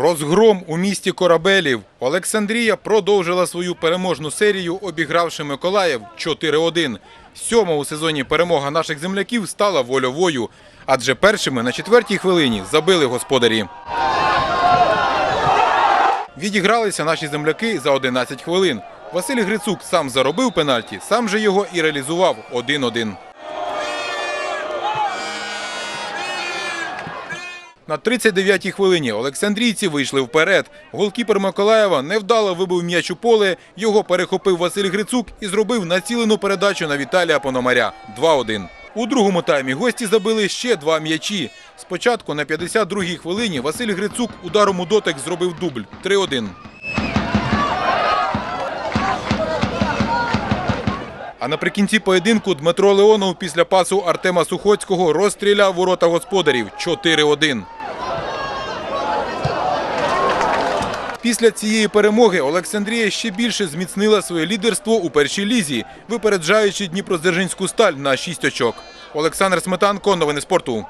Розгром у місті Корабелів. Олександрія продовжила свою переможну серію, обігравши Миколаїв 4-1. Сьома у сезоні перемога наших земляків стала вольовою, адже першими на четвертій хвилині забили господарі. Відігралися наші земляки за 11 хвилин. Василь Грицук сам заробив пенальті, сам же його і реалізував 1-1. На 39-й хвилині Олександрійці вийшли вперед. Голкіпер Миколаєва невдало вибив м'яч у поле, його перехопив Василь Грицук і зробив націлену передачу на Віталія Пономаря 2-1. У другому таймі гості забили ще два м'ячі. Спочатку на 52-й хвилині Василь Грицук ударом у дотик зробив дубль 3-1. А наприкінці поєдинку Дмитро Леонов після пасу Артема Сухоцького розстріляв ворота господарів 4-1. Після цієї перемоги Олександрія ще більше зміцнила своє лідерство у першій лізі, випереджаючи Дніпродзержинську сталь на 6 очок. Олександр Сметанко, новини спорту.